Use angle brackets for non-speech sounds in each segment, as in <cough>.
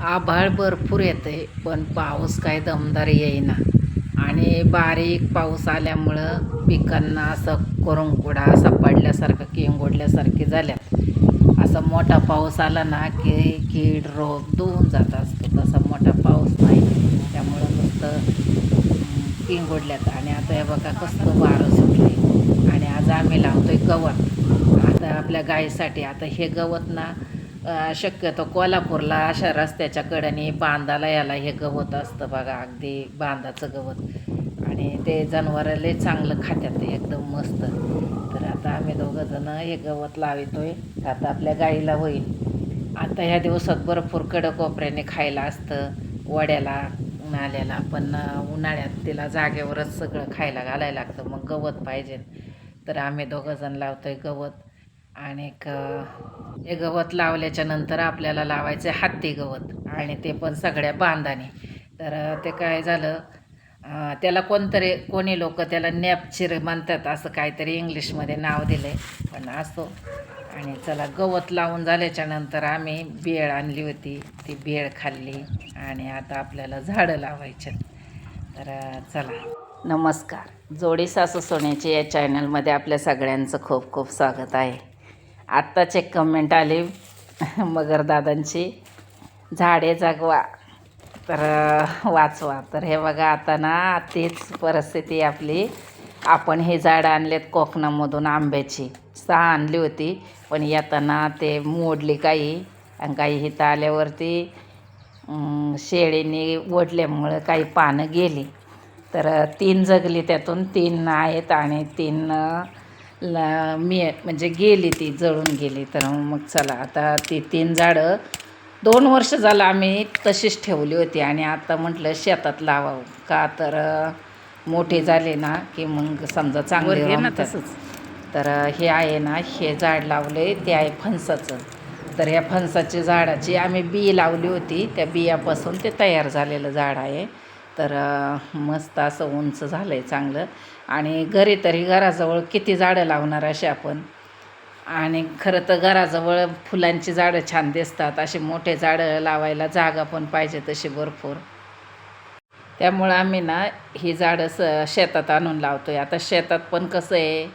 आभाळ भरपूर येते पण पाऊस काय दमदार येईना. आणि बारीक पाऊस आल्यामुळं पिकांना असं कुरंकुडा असा पडल्यासारखं किंगोडल्यासारखे झाल्यात असा मोठा पाऊस आला ना की कीड रोग धुवून जात असतो. तसा मोठा पाऊस नाही. त्यामुळं नुसतं किंगोडल्यात. आणि आता हे बघा कसलं वारं सुटले आणि आज आम्ही लावतोय गवत. आता आपल्या गायीसाठी आता हे गवत ना शक्यतो कोल्हापूरला अशा रस्त्याच्या कडेने बांधाला याला हे गवत असतं बघा अगदी बांधाचं गवत. आणि ते जनावरं चांगलं खात्यात एकदम मस्त. तर आता आम्ही दोघं जण हे गवत लावितोय. आता आपल्या गाईला होईल. आता ह्या दिवसात भरपूर कडक कोपऱ्याने खायला असतं वड्याला नाल्याला. पण उन्हाळ्यात तिला जागेवरच सगळं खायला घालायला लागतं मग गवत पाहिजे. तर आम्ही दोघं जण लावतोय गवत. आणि हे गवत लावल्याच्या नंतर आपल्याला लावायचे हत्ती गवत आणि ते पण सगळ्या बांधाने. तर ते काय झालं त्याला कोणतरी कोणी लोक त्याला नॅपचिर म्हणतात असं काहीतरी इंग्लिशमध्ये नाव दिलं आहे पण असो. आणि चला गवत लावून झाल्याच्यानंतर आम्ही बेळ आणली होती ती बेळ खाल्ली आणि आता आपल्याला झाडं लावायचे तर चला. नमस्कार. जोडी सासू सोन्याचे या चॅनलमध्ये आपल्या सगळ्यांचं खूप खूप स्वागत आहे. आत्ताच एक कमेंट आली <laughs> मगरदादांची झाडे जगवा. तर वाचवा. तर हे बघा आता ना तीच परिस्थिती आपली. आपण हे झाडं आणलेत कोकणामधून आंब्याची. सहा आणली होती पण येताना ते मोडली काही. आणि काही इथं आल्यावरती शेळीने ओढल्यामुळं काही पानं गेली. तर तीन जगली त्यातून. तीन आहेत आणि तीन ला मी म्हणजे गेली ती जळून गेली. तर मग चला आता ती तीन झाडं दोन वर्ष झालं आम्ही तशीच ठेवली होती आणि आता म्हटलं शेतात लावावं. का तर मोठे झाले ना की मग समजा चांगले ना रमतात. तर हे आहे ना हे झाड लावले ते आहे फणसाचं. तर ह्या फणसाच्या झाडाची आम्ही बी लावली होती त्या बियापासून ते तयार झालेलं झाड आहे. तर मस्त असं उंच झालं आहे चांगलं. आणि घरी तरी घराजवळ किती झाडं लावणार असे आपण. आणि खरं तर घराजवळ फुलांची झाडं छान दिसतात. असे मोठे झाडं लावायला जागा पण पाहिजे तशी भरपूर. त्यामुळं आम्ही ना ही झाडं स शेतात आणून लावतो आहे आता शेतात पण कसं आहे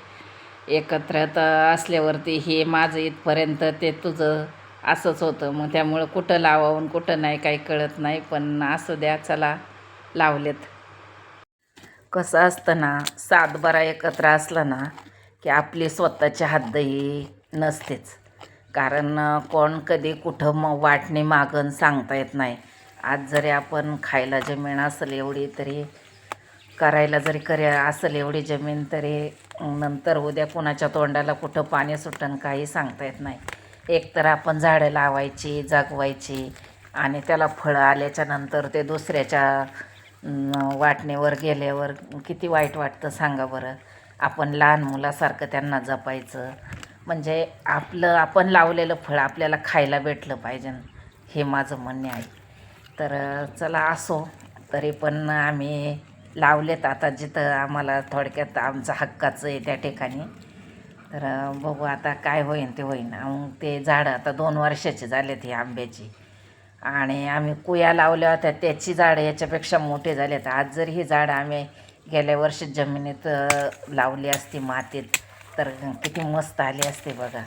एकत्र तर असल्यावरती हे माझं इथपर्यंत ते तुझं असंच होतं. मग त्यामुळं कुठं लावावून कुठं नाही काही कळत नाही. पण असं द्या चला. लावलेत. कसं असतं ना सातबारा एकत्र असलं ना की आपली स्वतःची हातदही नसतेच. कारण कोण कधी कुठं मग वाटणी मागण सांगता येत नाही. आज जरी आपण खायला जमीन असेल एवढी तरी करायला जरी करे असेल एवढी जमीन तरी नंतर उद्या कुणाच्या तोंडाला कुठं पाणी सुटन काही सांगता येत नाही. एकतर आपण झाडं लावायची जगवायची आणि त्याला फळं आल्याच्यानंतर ते दुसऱ्याच्या वाटणीवर गेल्यावर किती वाईट वाटतं सांगा बरं. आपण लहान मुलासारखं त्यांना जपायचं. म्हणजे आपलं आपण लावलेलं फळ आपल्याला खायला भेटलं पाहिजे. हे माझं म्हणणे आहे. तर चला असो. तरी पण आम्ही लावलेत आता जिथं आम्हाला थोडक्यात आमचं हक्काचं आहे त्या ठिकाणी. तर बघू आता काय होईन ते होईन. मग ते झाडं आता दोन वर्षाची झालेत ही आंब्याची. आणि आम्ही कुया लावल्या होत्या. त्याची झाडं याच्यापेक्षा मोठे आहेत आज जर ही झाडं आम्ही गेल्या वर्षी जमिनीत लावली असती मातीत तर किती मस्त आली असते बघा.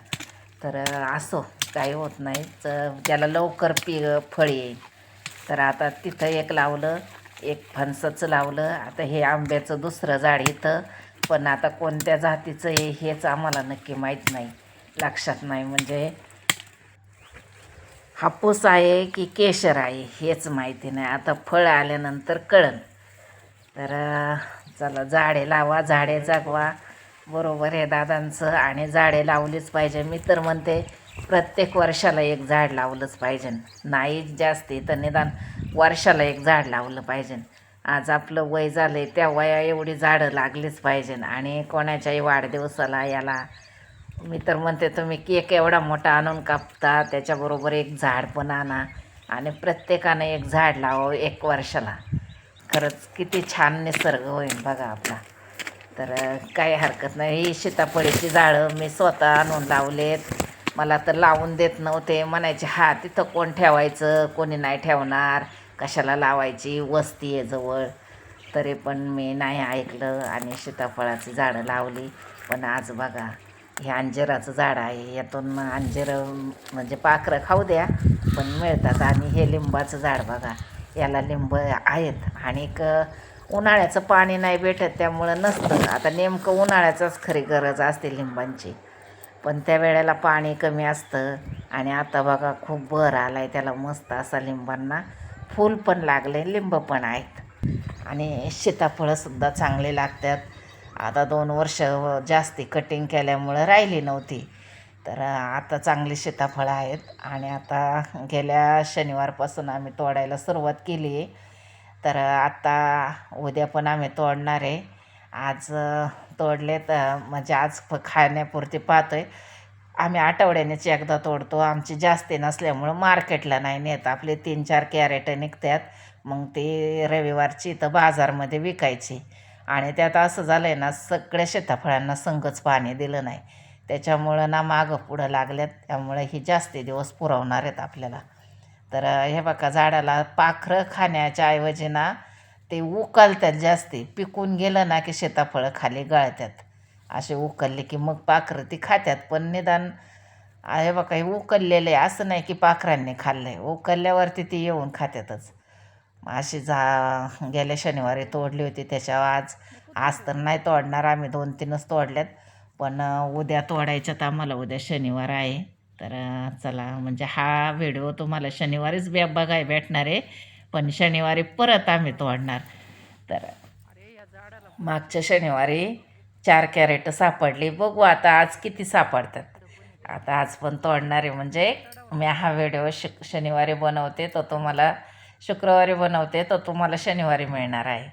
तर असो काही होत नाही. तर त्याला लवकर पी फळ येईल. तर आता तिथं एक लावलं एक फणसाचं लावलं. आता हे आंब्याचं दुसरं झाड इथं. पण आता कोणत्या जातीचं आहे हेच आम्हाला नक्की माहीत नाही. लक्षात नाही. म्हणजे हापूस आहे की केशर आहे हेच माहिती नाही. आता फळ आल्यानंतर कळन. तर चला झाडे लावा झाडे जगवा. बरोबर आहे दादांचं. आणि झाडे लावलीच पाहिजे. मी तर म्हणते प्रत्येक वर्षाला एक झाड लावलंच पाहिजे. नाही जास्ती तर निदान वर्षाला एक झाड लावलं पाहिजे. आज आपलं वय झालं आहे त्या वया एवढी झाडं लागलीच पाहिजे. आणि कोणाच्याही वाढदिवसाला याला मी तर म्हणते तुम्ही केक एवढा मोठा आणून कापता त्याच्याबरोबर एक झाड पण आणा आणि प्रत्येकानं एक झाड लावावं एक वर्षाला. खरंच किती छान निसर्ग होईल बघा आपला. तर काही हरकत नाही. ही सीताफळीची झाडं मी स्वतः आणून लावलेत. मला तर लावून देत नव्हते. म्हणायचे हा तिथं कोण ठेवायचं? कोणी नाही ठेवणार. कशाला लावायची? वस्ती आहे जवळ. तरी पण मी नाही ऐकलं आणि सीताफळाची झाडं लावली. पण आज बघा हे अंजिराचं झाड आहे. यातून अंजिरं म्हणजे पाखरं खाऊ द्या पण मिळतात. आणि हे लिंबाचं झाड बघा. याला लिंब आहेत. आणि एक उन्हाळ्याचं पाणी नाही भेटत त्यामुळं नसतं. आता नेमकं उन्हाळ्याचाच खरी गरज असते लिंबांची. पण त्या वेळेला पाणी कमी असतं. आणि आता बघा खूप भर आला आहे त्याला मस्त असा लिंबांना. फूल पण लागले लिंब पण आहेत. आणि सीताफळंसुद्धा चांगले लागतात. आता दोन वर्ष जास्ती कटिंग केल्यामुळं राहिली नव्हती. तर आता चांगली सीताफळं आहेत आणि आता गेल्या शनिवारपासून आम्ही तोडायला सुरुवात केली आहे. तर आता उद्या पण आम्ही तोडणार आहे. आज तोडले तर म्हणजे आज फ खाण्यापुरती पाहतोय. आम्ही आठवड्यानेच एकदा तोडतो. आमची जास्ती नसल्यामुळं मार्केटला नाही नेत. आपले तीन चार कॅरेट निघतात. मग ते रविवारची इथं बाजारमध्ये विकायची. आणि त्यात असं झालं आहे ना सगळ्या सीताफळांना संगच पाणी दिलं नाही. त्याच्यामुळं ना मागं पुढं लागल्यात त्यामुळं ही जास्ती दिवस पुरवणार आहेत आपल्याला. तर हे बघा झाडाला पाखरं खाण्याच्या ऐवजी ना ते उकलतात जास्ती. पिकून गेलं ना की सीताफळं खाली गळतात. असे उकलले की मग पाखरं ती खात्यात पण निदान हे बघा हे उकललेलं आहे. असं नाही की पाखरांनी खाल्लं आहे उकलल्यावरती ती येऊन खात्यातच अशी जा गेल्या शनिवारी तोडली होती त्याच्यावर आज आज तर नाही तोडणार आम्ही दोन तीनच तोडल्यात. पण उद्या उद्या तोडायच्यात आम्हाला उद्या शनिवार आहे. तर चला म्हणजे हा व्हिडिओ तुम्हाला शनिवारीच बे बघाय भेटणार आहे. पण शनिवारी परत आम्ही तोडणार. तर मागच्या शनिवारी चार कॅरेट सापडली. बघू आता आज किती सापडतात. आता आज पण तोडणार आहे. म्हणजे मी हा व्हिडिओ श शनिवारी बनवते तो तुम्हाला शुक्रवारी बनवते तर तुम्हाला शनिवारी मिळणार आहे.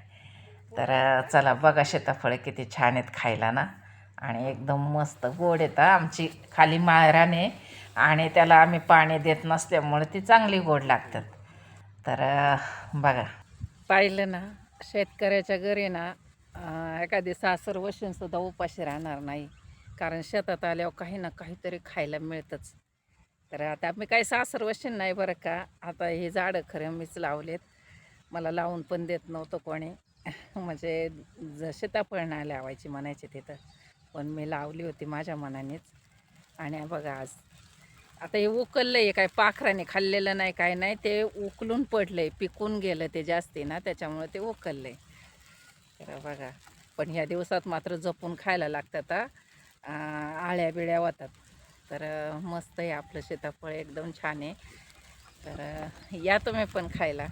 तर चला बघा सीताफळे किती छान आहेत खायला ना. आणि एकदम मस्त गोड येतं आमची खाली माळराने आणि त्याला आम्ही पाणी देत नसल्यामुळे ती चांगली गोड लागतात. तर बघा. पाहिलं ना शेतकऱ्याच्या घरी ना एखादी सासर वशींसुद्धा उपाशी राहणार नाही. कारण शेतात आल्यावर काही ना काहीतरी खायला मिळतंच. तर आता मी काही सासरवशीन नाही बरं का. आता हे झाडं खरं मीच लावलेत. मला लावून पण देत नव्हतं कोणी. म्हणजे ज सीताफळ नाही लावायची म्हणायची तिथं पण मी लावली होती माझ्या मनानेच. आणि बघा आज. आता हे उकललं आहे काय पाखराने खाल्लेलं नाही काय नाही. ते उकलून पडलं आहे पिकून गेलं ते जास्ती ना त्याच्यामुळं ते उकललं आहे तर बघा. पण ह्या दिवसात मात्र जपून खायला लागतात आळ्या बिळ्या होतात. तर मस्त आहे आपलं सीताफळ एकदम छान आहे. तर या तुम्ही पण खायला.